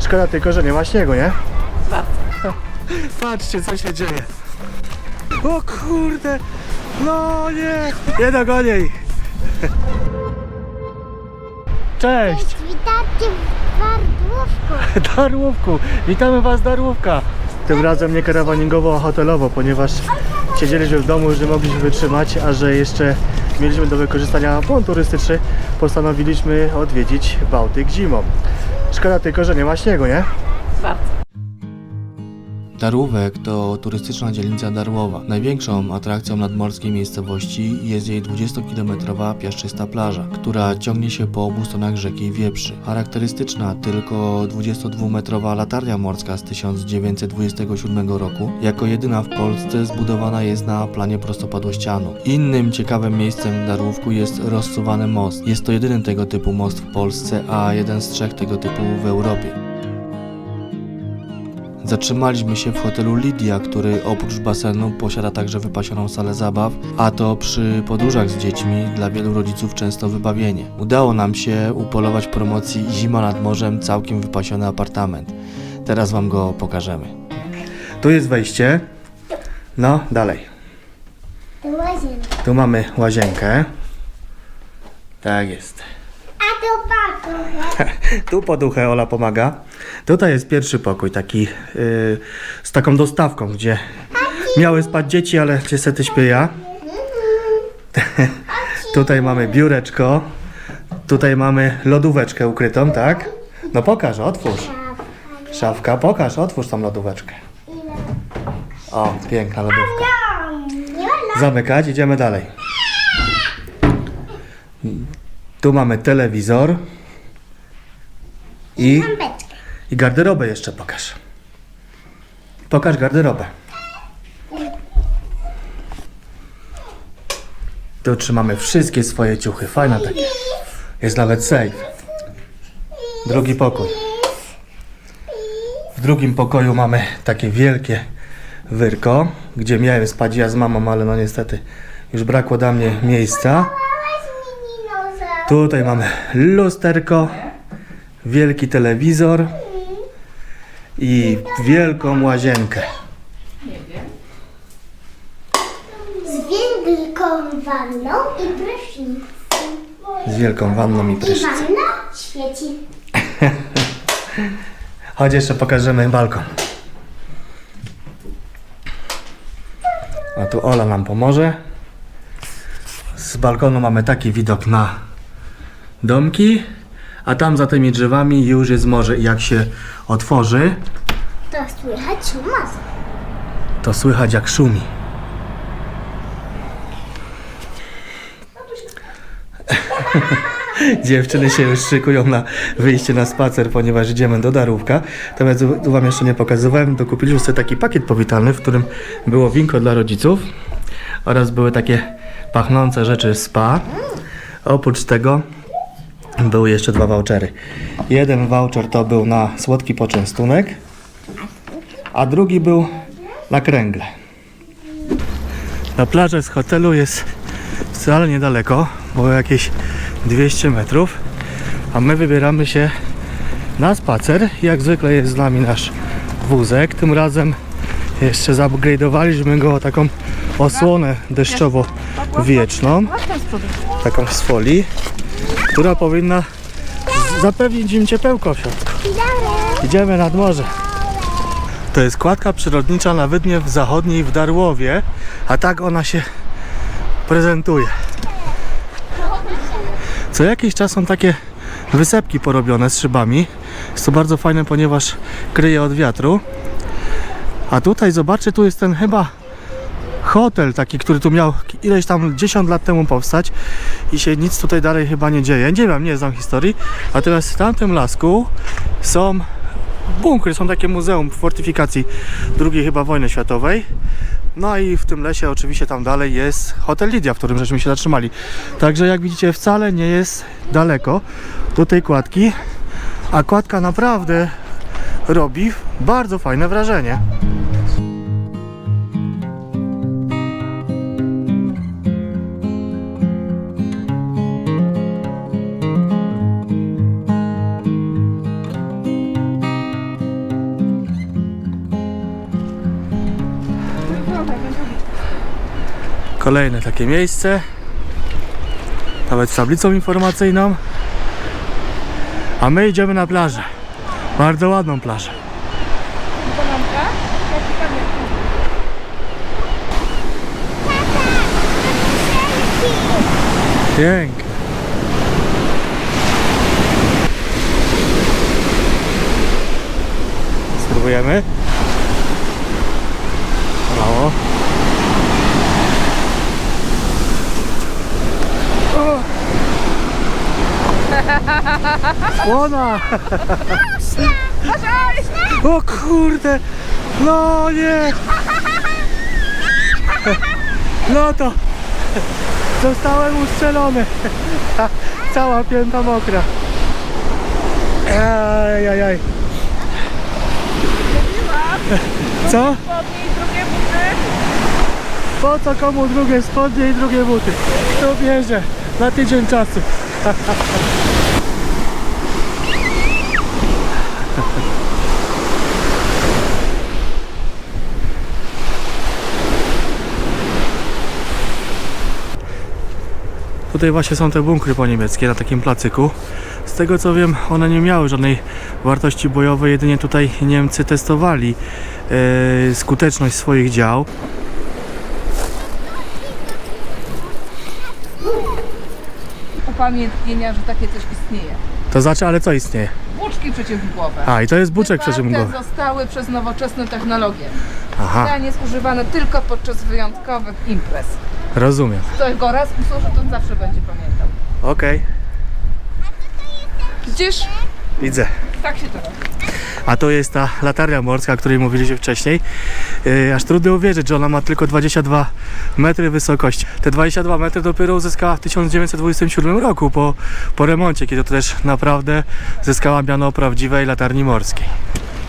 Szkoda tylko, że nie ma śniegu, nie? Patrzcie, co się dzieje. O kurde! No nie! Nie dogonię ich. Cześć! Witajcie w Wardłówku. Darłówku! Witamy Was Darłówka! Tym razem nie karawaningowo, a hotelowo, ponieważ siedzieliśmy w domu, już nie mogliśmy wytrzymać, a że jeszcze mieliśmy do wykorzystania bon turystyczny, postanowiliśmy odwiedzić Bałtyk zimą. Szkoda tylko, że nie ma śniegu, nie? Bardzo. Darłówek to turystyczna dzielnica Darłowa. Największą atrakcją nadmorskiej miejscowości jest jej 20-kilometrowa piaszczysta plaża, która ciągnie się po obu stronach rzeki Wieprzy. Charakterystyczna tylko 22-metrowa latarnia morska z 1927 roku, jako jedyna w Polsce zbudowana jest na planie prostopadłościanu. Innym ciekawym miejscem w Darłówku jest rozsuwany most. Jest to jedyny tego typu most w Polsce, a jeden z trzech tego typu w Europie. Zatrzymaliśmy się w hotelu Lidia, który oprócz basenu posiada także wypasioną salę zabaw, a to przy podróżach z dziećmi dla wielu rodziców często wybawienie. Udało nam się upolować promocji Zima nad morzem całkiem wypasiony apartament. Teraz Wam go pokażemy. Tu jest wejście. No, dalej. Tu mamy łazienkę. Tak jest. Tu poduchę Ola pomaga. Tutaj jest pierwszy pokój, taki yy, z taką dostawką, gdzie miały spać dzieci, ale niestety śpię ja. Tutaj mamy biureczko. Tutaj mamy lodóweczkę ukrytą, tak? No pokaż, otwórz. Szafka, pokaż, otwórz tą lodóweczkę. O, piękna lodówka. Zamykać, idziemy dalej. Tu mamy telewizor. I. I garderobę jeszcze pokaż. Pokaż garderobę. Tu trzymamy wszystkie swoje ciuchy. Fajna takie. Jest nawet safe. Drugi pokój. W drugim pokoju mamy takie wielkie wyrko, gdzie miałem spać ja z mamą, ale no niestety już brakło dla mnie miejsca. Tutaj mamy lusterko, wielki telewizor i wielką łazienkę. Z wielką wanną i prysznicem. Z wielką wanną i I prysznicem. wanna świeci. Chodź jeszcze pokażemy balkon. A tu Ola nam pomoże. Z balkonu mamy taki widok na domki, a tam za tymi drzewami już jest morze i jak się otworzy, To słychać mas. to słychać jak szumi. Dziewczyny się już szykują na wyjście na spacer, ponieważ idziemy do Darówka. Natomiast tu Wam jeszcze nie pokazywałem, dokupiliśmy sobie taki pakiet powitalny, w którym było winko dla rodziców oraz były takie pachnące rzeczy spa. Oprócz tego były jeszcze dwa vouchery. Jeden voucher to był na słodki poczęstunek, a drugi był na kręgle. Na plażę z hotelu jest wcale niedaleko, bo jakieś 200 metrów, a my wybieramy się na spacer. Jak zwykle jest z nami nasz wózek. Tym razem jeszcze zupgrade'owaliśmy go o taką osłonę deszczowo-wieczną, taką z folii, która powinna zapewnić im ciepełko w środku. Idziemy nad morze. To jest kładka przyrodnicza na Wydniew Zachodniej w Darłowie, a tak ona się prezentuje. Co jakiś czas są takie wysepki porobione z szybami. Jest to bardzo fajne, ponieważ kryje od wiatru. A tutaj zobaczcie, tu jest ten chyba hotel taki, który tu miał ileś tam 10 lat temu powstać i się nic tutaj dalej chyba nie dzieje. Nie wiem, nie znam historii. Natomiast w tamtym lasku są bunkry, są takie muzeum fortyfikacji II chyba wojny światowej. No i w tym lesie oczywiście tam dalej jest hotel Lidia, w którym żeśmy się zatrzymali. Także jak widzicie wcale nie jest daleko do tej kładki, a kładka naprawdę robi bardzo fajne wrażenie. Kolejne takie miejsce. Nawet z tablicą informacyjną. A my idziemy na plażę. Bardzo ładną plażę. Pięknie. Spróbujemy. Słona! O kurde! No nie! No to zostałem ustrzelony. Cała pięta mokra. Aj, aj, aj. Co? Po co komu drugie spodnie i drugie buty? Kto bierze? Na tydzień czasu. Tutaj właśnie są te bunkry po niemieckie na takim placyku. Z tego co wiem, one nie miały żadnej wartości bojowej, jedynie tutaj Niemcy testowali e, skuteczność swoich dział. Upamiętnienia, że takie coś istnieje. To znaczy, ale co istnieje? Włóczki przeciwmgłowe. A, i to jest buczek przeciwmgłowy. zostały przez nowoczesne technologie. Aha, Ten jest używany tylko podczas wyjątkowych imprez. Rozumiem. Ktoś go raz usłyszy, to zawsze będzie pamiętał. Okej, Widzisz? widzę. Tak się to robi. A to jest ta latarnia morska, o której mówiliśmy wcześniej. Yy, aż trudno uwierzyć, że ona ma tylko 22 metry wysokości. Te 22 metry dopiero uzyskała w 1927 roku po, po remoncie, kiedy to też naprawdę zyskała miano prawdziwej latarni morskiej.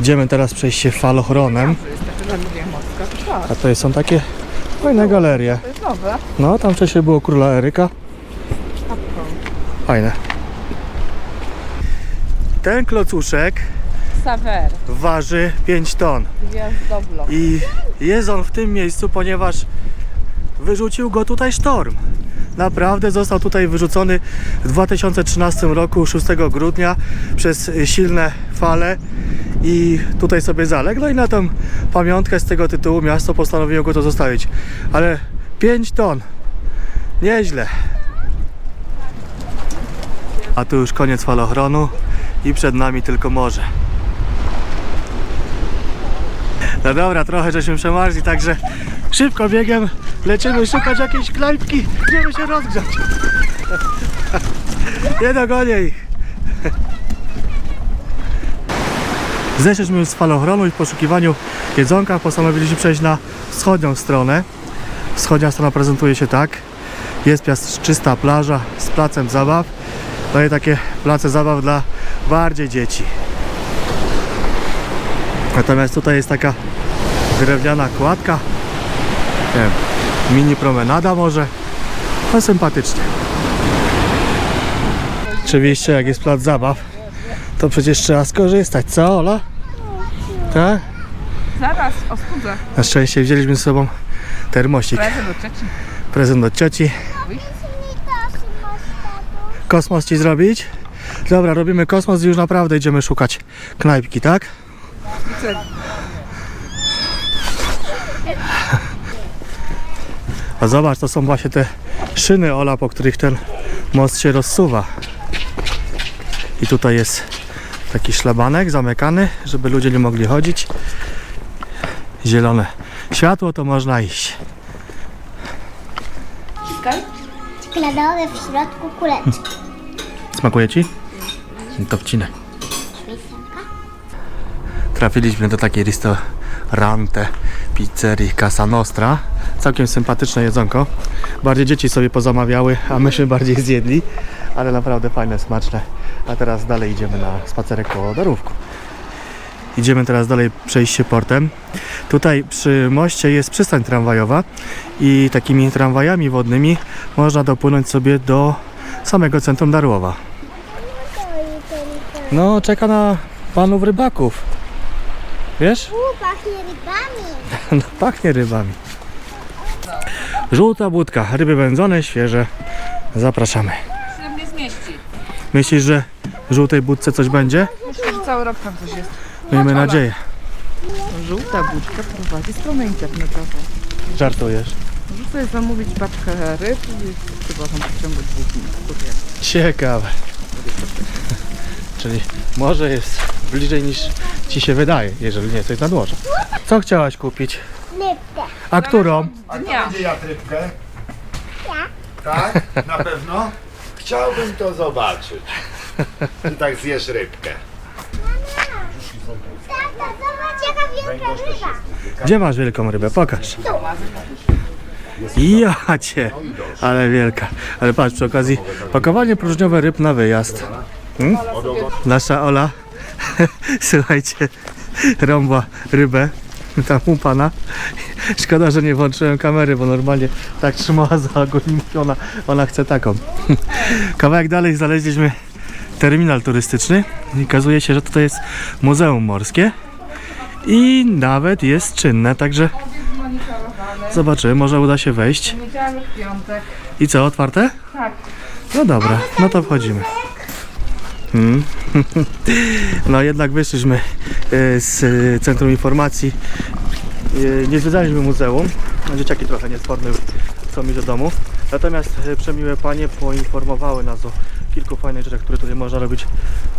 Idziemy teraz przejść się falochronem, To jest taka morska. To tak, a to są takie fajne galerie. to jest nowe. No, tam wcześniej było króla Eryka. Fajne. Ten klocuszek Saver, waży 5 ton. gwiazdoblok. I jest on w tym miejscu, ponieważ wyrzucił go tutaj sztorm. Naprawdę został tutaj wyrzucony w 2013 roku, 6 grudnia, przez silne fale i tutaj sobie zaległ. No i na tą pamiątkę z tego tytułu miasto postanowiło go to zostawić. Ale 5 ton. Nieźle. A tu już koniec falochronu i przed nami tylko morze. No dobra, trochę żeśmy przemarzli, także szybko biegiem lecimy szukać jakiejś knajpki, żeby się rozgrzać. Nie dogonię ich. Zeszliśmy z falochronu i w poszukiwaniu jedzonka postanowiliśmy przejść na wschodnią stronę. Wschodnia strona prezentuje się tak. Jest piaszczysta plaża z placem zabaw. No i takie place zabaw dla bardziej dzieci. Natomiast tutaj jest taka drewniana kładka. Nie wiem, mini promenada może. No sympatycznie. Oczywiście jak jest plac zabaw, to przecież trzeba skorzystać, co Ola? Tak? Zaraz, ostudzę. Na szczęście wzięliśmy z sobą termosik. Prezent do cioci. Prezent od cioci. Kosmos ci zrobić? Dobra, robimy kosmos i już naprawdę idziemy szukać knajpki, tak? A zobacz, to są właśnie te szyny Ola, po których ten most się rozsuwa. I tutaj jest taki szlabanek zamykany, żeby ludzie nie mogli chodzić. Zielone światło, to można iść. Czekoladowe w środku kuleczki. Smakuje ci? To wcinę. Trafiliśmy do takiej ristorante pizzerii Casa Nostra. Całkiem sympatyczne jedzonko. Bardziej dzieci sobie pozamawiały, a myśmy bardziej zjedli. Ale naprawdę fajne, smaczne. A teraz dalej idziemy na spacerek po Darówku. Idziemy teraz dalej przejść się portem. Tutaj przy moście jest przystań tramwajowa i takimi tramwajami wodnymi można dopłynąć sobie do samego centrum Darłowa. No, czeka na panów rybaków. Wiesz? U, pachnie rybami. No, pachnie rybami. Żółta budka, ryby wędzone, świeże. Zapraszamy. się. Myślisz, że żółtej budce coś będzie? Myślę, że cały rok tam coś jest. Miejmy nadzieję. Żółta budka prowadzi stronę internetową. Żartujesz. Sobie zamówić paczkę ryb i przywożą w ciągu dwóch dni. Ciekawe. Czyli może jest bliżej niż ci się wydaje, jeżeli nie jesteś nad morzem. Co chciałaś kupić? Rybkę. A którą? A kto Dnia. będzie jadł rybkę? Ja. Tak? Na pewno? Chciałbym to zobaczyć. Ty tak zjesz rybkę. Tata, zobacz jaka wielka ryba. Gdzie masz wielką rybę? Pokaż. Ja cię, ale wielka. Ale patrz, przy okazji pakowanie próżniowe ryb na wyjazd. Hmm? Nasza Ola, słuchajcie, rąba rybę tam u pana. Szkoda, że nie włączyłem kamery, bo normalnie tak trzymała za ogonik ona, ona chce taką. Kawałek dalej znaleźliśmy terminal turystyczny i okazuje się, że tutaj jest Muzeum Morskie i nawet jest czynne, także zobaczymy, może uda się wejść. I co, otwarte? Tak. No dobra, no to wchodzimy. Hmm. No jednak wyszliśmy e, z Centrum Informacji. E, Nie zwiedzaliśmy muzeum. Dzieciaki trochę niesforne chcą iść do domu. Natomiast e, przemiłe panie poinformowały nas o kilku fajnych rzeczach, które tutaj można robić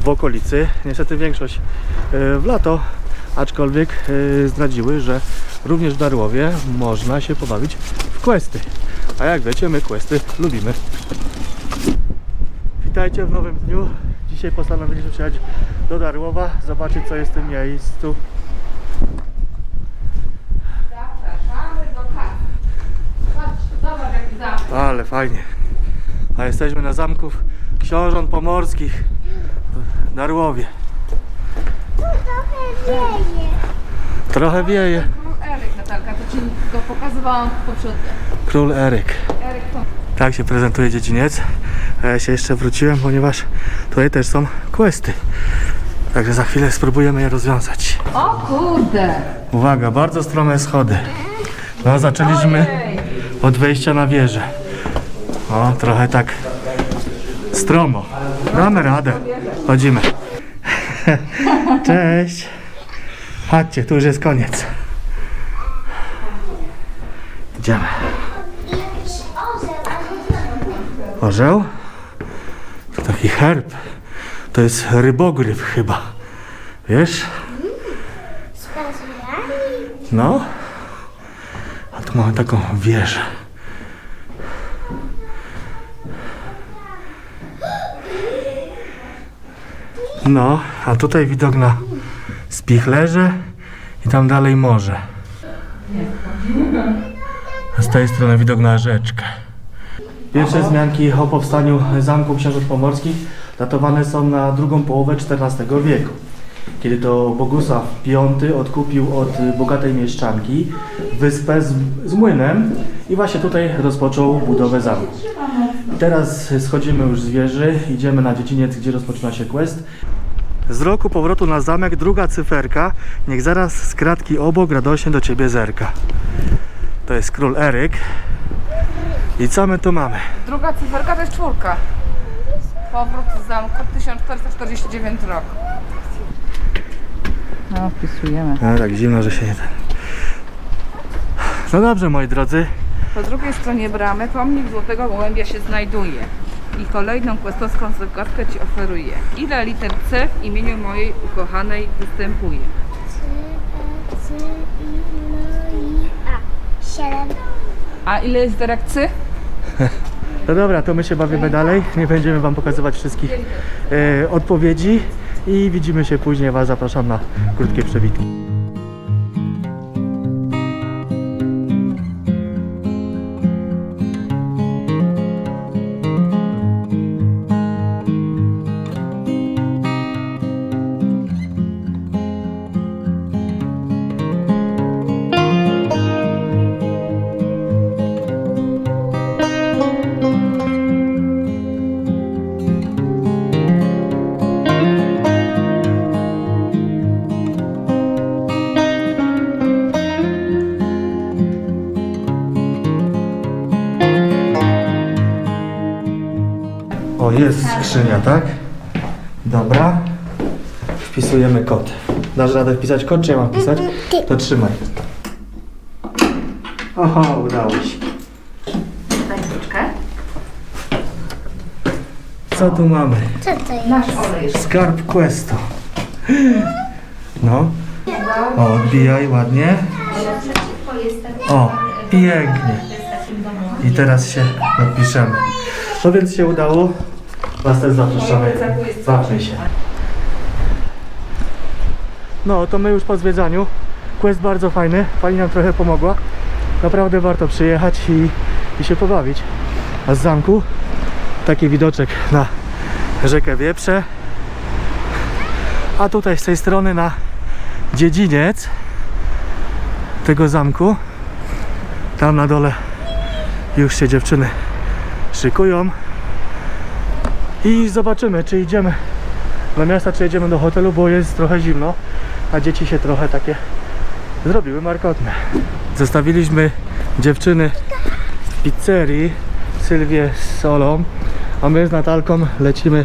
w okolicy. Niestety większość e, w lato, aczkolwiek e, zdradziły, że również w Darłowie można się pobawić w questy. A jak wiecie, my questy lubimy. Witajcie w nowym dniu. Dzisiaj postanowiliśmy przyjechać do Darłowa, zobaczyć co jest w tym miejscu. Zapraszamy do kasy. Patrz, zobacz jaki zamek. Ale fajnie. A jesteśmy na zamku książąt pomorskich w Darłowie. Trochę wieje. Trochę wieje. Król Eryk, Natalka, to ci go pokazywałam poprzednio. Król Eryk. Eryk to Tak się prezentuje dziedziniec. A ja się jeszcze wróciłem, ponieważ tutaj też są questy. Także za chwilę spróbujemy je rozwiązać. O kurde! Uwaga, bardzo strome schody. No, zaczęliśmy od wejścia na wieżę. O, trochę tak stromo. Damy radę. Chodzimy. Cześć. Chodźcie, tu już jest koniec. Idziemy. Orzeł? To taki herb. To jest rybogryf chyba. Wiesz? z pazurami. No. A tu mamy taką wieżę. No, a tutaj widok na spichlerze i tam dalej morze. A z tej strony widok na rzeczkę. Pierwsze wzmianki o powstaniu Zamku Książąt Pomorskich datowane są na drugą połowę XIV wieku kiedy to Bogusław V odkupił od bogatej mieszczanki wyspę z, z młynem i właśnie tutaj rozpoczął budowę zamku. Teraz schodzimy już z wieży, idziemy na dziedziniec, gdzie rozpoczyna się quest. Z roku powrotu na zamek druga cyferka, niech zaraz z kratki obok radośnie do ciebie zerka. To jest król Eryk. I co my tu mamy? Druga cyferka to jest czwórka. Powrót z zamku 1449 rok. No, wpisujemy. A, tak zimno, że się nie ten. No dobrze, moi drodzy, Po drugiej stronie bramy pomnik Złotego Gołębia się znajduje. I kolejną questowską zagadkę Ci oferuję. Ile liter C w imieniu mojej ukochanej występuje? C, E, C, I, no i A. Siedem. A ile jest literek C? No dobra, to my się bawimy dalej. Nie będziemy Wam pokazywać wszystkich e, odpowiedzi i widzimy się później. Was zapraszam na krótkie przewitki. Jest skrzynia, tak? Dobra. Wpisujemy kod. Dasz radę wpisać kod, czy ja mam pisać? To trzymaj. Oho, udało się. Daj. Co tu mamy? Co to jest? Masz olej. Skarb Questo. No. O, odbijaj ładnie. O, pięknie. I teraz się podpiszemy. No więc się udało. Was też zapraszamy. Bawmy się. No, to my już po zwiedzaniu. Quest bardzo fajny. Pani nam trochę pomogła. Naprawdę warto przyjechać i, i się pobawić. A z zamku taki widoczek na rzekę Wieprze. A tutaj z tej strony na dziedziniec tego zamku. Tam na dole już się dziewczyny szykują. I zobaczymy, czy idziemy do miasta, czy jedziemy do hotelu, bo jest trochę zimno, a dzieci się trochę takie zrobiły markotne. Zostawiliśmy dziewczyny w pizzerii, Sylwię z Solą, a my z Natalką lecimy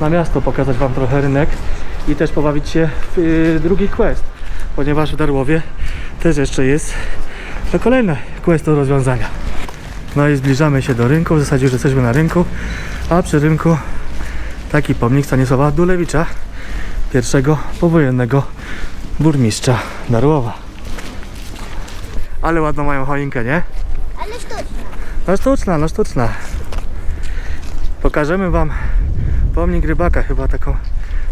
na miasto, pokazać Wam trochę rynek i też pobawić się w y, drugi quest, ponieważ w Darłowie też jeszcze jest to kolejne quest do rozwiązania. No i zbliżamy się do rynku, w zasadzie już jesteśmy na rynku, a przy rynku taki pomnik Stanisława Dulewicza, pierwszego powojennego burmistrza Darłowa. Ale ładną mają choinkę, nie? Ale sztuczna. No sztuczna, no sztuczna. Pokażemy Wam pomnik rybaka, chyba taką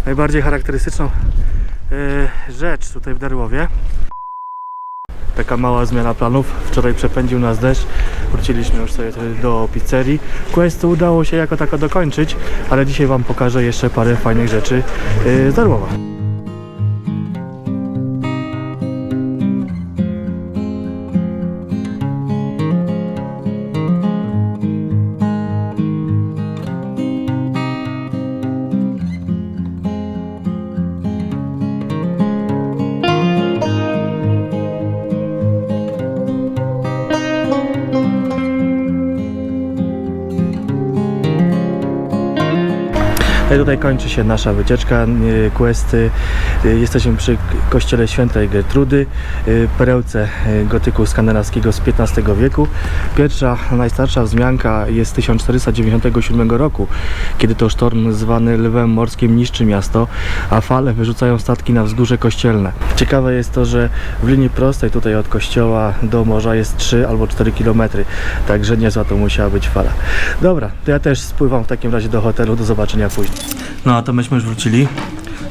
najbardziej charakterystyczną e, rzecz tutaj w Darłowie. Taka mała zmiana planów. Wczoraj przepędził nas deszcz. Wróciliśmy już sobie do pizzerii. Quest udało się jako tako dokończyć, ale dzisiaj Wam pokażę jeszcze parę fajnych rzeczy e, z tutaj kończy się nasza wycieczka, questy. Y, Jesteśmy przy kościele świętej Gertrudy, y, perełce y, gotyku skandynawskiego z XV wieku. Pierwsza, najstarsza wzmianka jest z 1497 roku, kiedy to sztorm zwany Lwem Morskim niszczy miasto, a fale wyrzucają statki na wzgórze kościelne. Ciekawe jest to, że w linii prostej tutaj od kościoła do morza jest 3 albo 4 km, także niezła to musiała być fala. Dobra, to ja też spływam w takim razie do hotelu, do zobaczenia później. No a to myśmy już wrócili.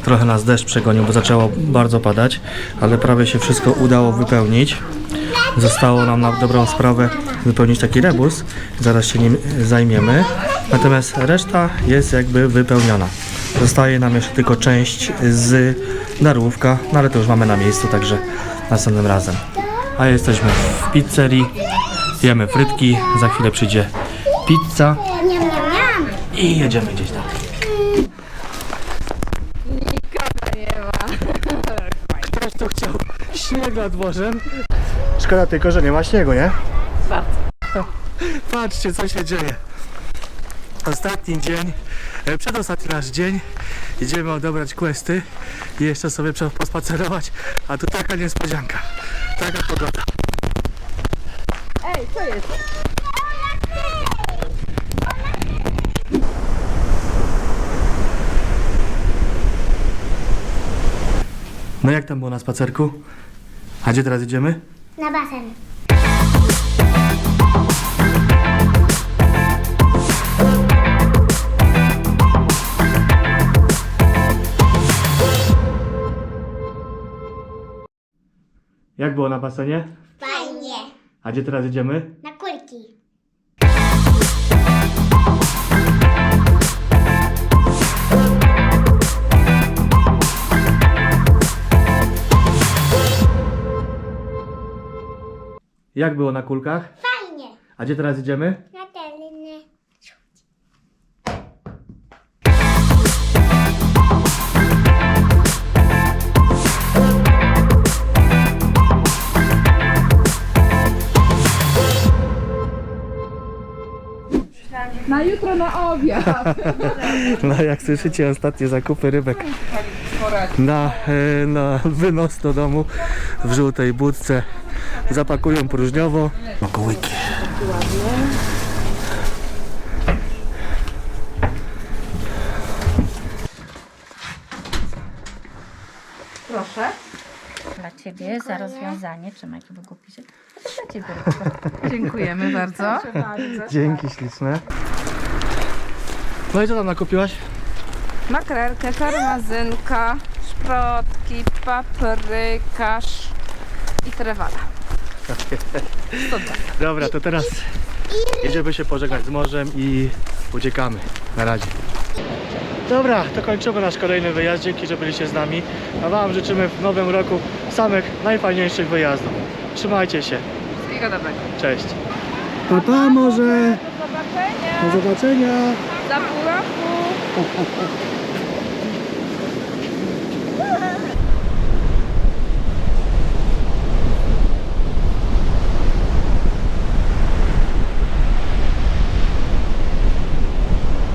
Trochę nas deszcz przegonił, bo zaczęło bardzo padać, ale prawie się wszystko udało wypełnić. Zostało nam na dobrą sprawę wypełnić taki rebus. Zaraz się nim zajmiemy. Natomiast reszta jest jakby wypełniona. Zostaje nam jeszcze tylko część z darłówka, no ale to już mamy na miejscu, także następnym razem. A jesteśmy w pizzerii, jemy frytki, za chwilę przyjdzie pizza i jedziemy gdzieś tam. Ktoś tu chciał śnieg nad morzem. Szkoda tylko, że nie ma śniegu, nie? Bardzo. Patrzcie, co się dzieje. Ostatni dzień, e, przedostatni nasz dzień. Idziemy odebrać questy i jeszcze sobie prze- pospacerować. A tu taka niespodzianka. Taka pogoda. Ej, co jest? No jak tam było na spacerku? A gdzie teraz idziemy? Na basen. Jak było na basenie? Fajnie. A gdzie teraz idziemy? Na Jak było na kulkach? Fajnie. A gdzie teraz idziemy? Na Na jutro na obiad. No jak słyszycie, ostatnie zakupy rybek na, e, na wynos do domu w żółtej budce. Zapakują próżniowo. Makołyki. Proszę. Dla Ciebie za rozwiązanie. Trzymaj tu długopisie. Dla Ciebie. Dziękujemy bardzo. Dzięki śliczne. No i co tam nakupiłaś? Makrelkę, karmazynka, szprotki, papryka sz- i trewala. Dobra, to teraz jedziemy się pożegnać z morzem i uciekamy. Na razie. Dobra, to kończymy nasz kolejny wyjazd. Dzięki, że byliście z nami. A Wam życzymy w nowym roku samych najfajniejszych wyjazdów. Trzymajcie się. Wszystkiego dobrego. Cześć. Pa, pa może. Do zobaczenia Do zobaczenia. za pół roku.